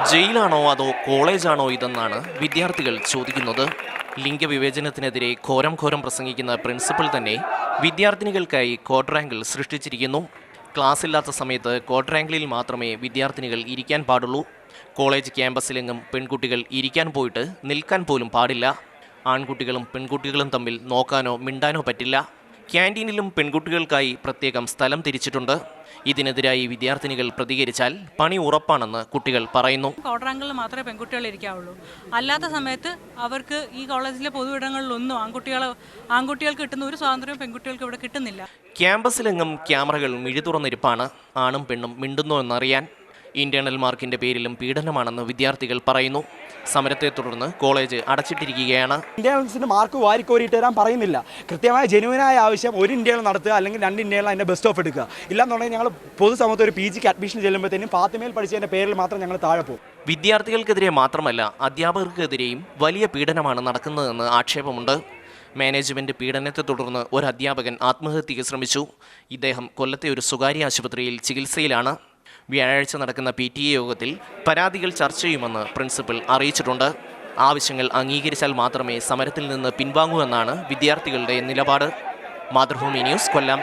ജയിലാണോ അതോ കോളേജാണോ ഇതെന്നാണ് വിദ്യാർത്ഥികൾ ചോദിക്കുന്നത്. ലിംഗവിവേചനത്തിനെതിരെ ഘോരം ഘോരം പ്രസംഗിക്കുന്ന പ്രിൻസിപ്പൽ തന്നെ വിദ്യാർത്ഥിനികൾക്കായി ക്വാഡ്രാങ്കിൾ സൃഷ്ടിച്ചിരിക്കുന്നു. ക്ലാസ് ഇല്ലാത്ത സമയത്ത് ക്വാഡ്രാങ്കിളിൽ മാത്രമേ വിദ്യാർത്ഥിനികൾ ഇരിക്കാൻ പാടുള്ളൂ. കോളേജ് ക്യാമ്പസിലെങ്ങും പെൺകുട്ടികൾ ഇരിക്കാൻ പോയിട്ട് നിൽക്കാൻ പോലും പാടില്ല. ആൺകുട്ടികളും പെൺകുട്ടികളും തമ്മിൽ നോക്കാനോ മിണ്ടാനോ പറ്റില്ല. ക്യാന്റീനിലും പെൺകുട്ടികൾക്കായി പ്രത്യേകം സ്ഥലം തിരിച്ചിട്ടുണ്ട്. ഇതിനെതിരായി വിദ്യാർത്ഥിനികൾ പ്രതികരിച്ചാൽ പണി ഉറപ്പാണെന്ന് കുട്ടികൾ പറയുന്നു. ക്വാഡ്രാങ്കിളിൽ മാത്രമേ പെൺകുട്ടികൾ ഇരിക്കാവുള്ളൂ. അല്ലാത്ത സമയത്ത് അവർക്ക് ഈ കോളേജിലെ പൊതുവിടങ്ങളിലൊന്നും ആൺകുട്ടികൾ ആൺകുട്ടികൾക്ക് കിട്ടുന്ന ഒരു സ്വാതന്ത്ര്യവും പെൺകുട്ടികൾക്ക് ഇവിടെ കിട്ടുന്നില്ല. ക്യാമ്പസിലെങ്ങും ക്യാമറകൾ മിഴി തുറന്നിരിപ്പാണ്. ആണും പെണ്ണും മിണ്ടുന്നോ എന്നറിയാൻ. ഇന്റേണൽ മാർക്കിന്റെ പേരിലും പീഡനമാണെന്ന് വിദ്യാർത്ഥികൾ പറയുന്നു. സമരത്തെ തുടർന്ന് കോളേജ് അടച്ചിട്ടിരിക്കുകയാണ്. ഇന്ത്യൻസിന് മാർക്ക് വാരിക്കോരിയിട്ട് തരാൻ പറയുന്നില്ല. കൃത്യമായ ജനുവിനായ ആവശ്യം ഒരു ഇന്ത്യയിൽ നടത്തുക അല്ലെങ്കിൽ രണ്ട് ഇന്ത്യയിൽ അതിന്റെ ബെസ്റ്റ് ഓഫ് എടുക്കുക. ഇല്ലാന്നുണ്ടെങ്കിൽ ഞങ്ങൾ പൊതുസമൂഹത്തിൽ ഒരു പി ജിക്ക് അഡ്മിഷൻ ചെല്ലുമ്പോഴത്തേനും പാത്തിമേൽ പഠിച്ചതിന്റെ പേരിൽ മാത്രം ഞങ്ങൾ താഴെ പോകും. വിദ്യാർത്ഥികൾക്കെതിരെ മാത്രമല്ല അധ്യാപകർക്കെതിരെയും വലിയ പീഡനമാണ് നടക്കുന്നതെന്ന് ആക്ഷേപമുണ്ട്. മാനേജ്മെന്റ് പീഡനത്തെ തുടർന്ന് ഒരു അധ്യാപകൻ ആത്മഹത്യയ്ക്ക് ശ്രമിച്ചു. ഇദ്ദേഹം കൊല്ലത്തെ ഒരു സ്വകാര്യ ആശുപത്രിയിൽ ചികിത്സയിലാണ്. വ്യാഴാഴ്ച നടക്കുന്ന പി ടി എ യോഗത്തിൽ പരാതികൾ ചർച്ച ചെയ്യുമെന്ന് പ്രിൻസിപ്പൽ അറിയിച്ചിട്ടുണ്ട്. ആവശ്യങ്ങൾ അംഗീകരിച്ചാൽ മാത്രമേ സമരത്തിൽ നിന്ന് പിൻവാങ്ങൂ എന്നാണ് വിദ്യാർത്ഥികളുടെ നിലപാട്. മാതൃഭൂമി ന്യൂസ് കൊല്ലം.